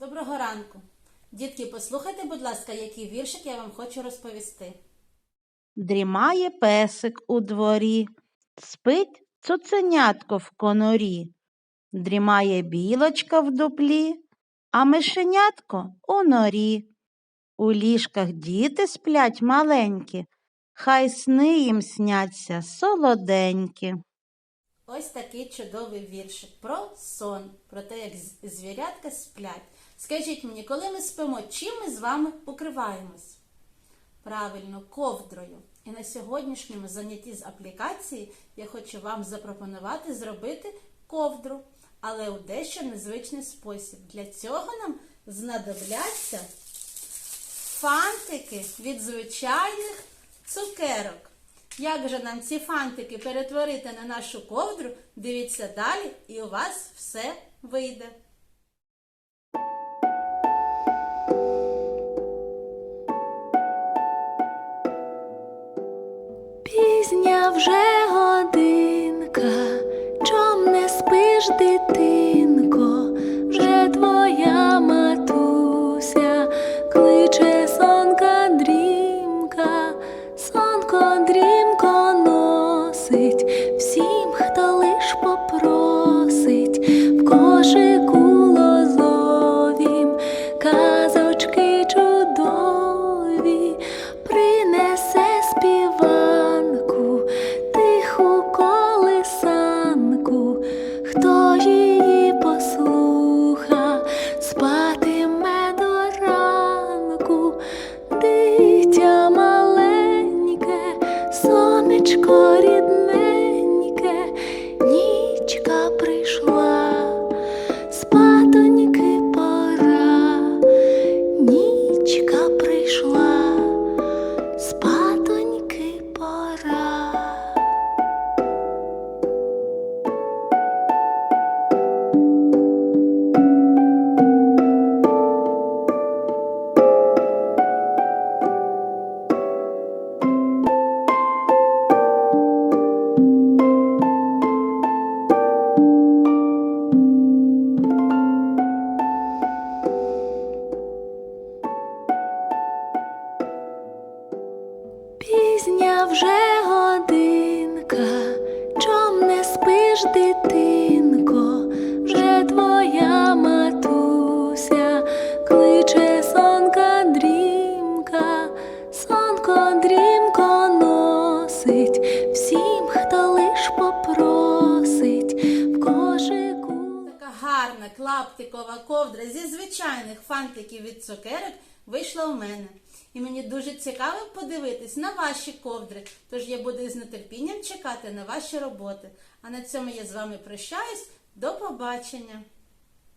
Доброго ранку. Дітки, послухайте, будь ласка, який віршик я вам хочу розповісти. Дрімає песик у дворі, спить цуценятко в конурі, дрімає білочка в дуплі, а мишенятко у норі. У ліжках діти сплять маленькі, хай сни їм сняться солоденькі. Ось такий чудовий віршик про сон, про те, як звірятка сплять. Скажіть мені, коли ми спимо, чим ми з вами укриваємось? Правильно, ковдрою. І на сьогоднішньому занятті з аплікації я хочу вам запропонувати зробити ковдру, але у дещо незвичний спосіб. Для цього нам знадобляться фантики від звичайних цукерок. Як же нам ці фантики перетворити на нашу ковдру? Дивіться далі, і у вас все вийде. Пізня вже годинка, чом не спиш, дитинко, хто твоя матуся кличе сонка дрімка, сонко носить всім, хто лиш попросить в кошику. Така гарна клаптикова ковдра зі звичайних фантиків від цукерок вийшла у мене. І мені дуже цікаво подивитись на ваші ковдри. Тож я буду з нетерпінням чекати на ваші роботи. А на цьому я з вами прощаюсь. До побачення!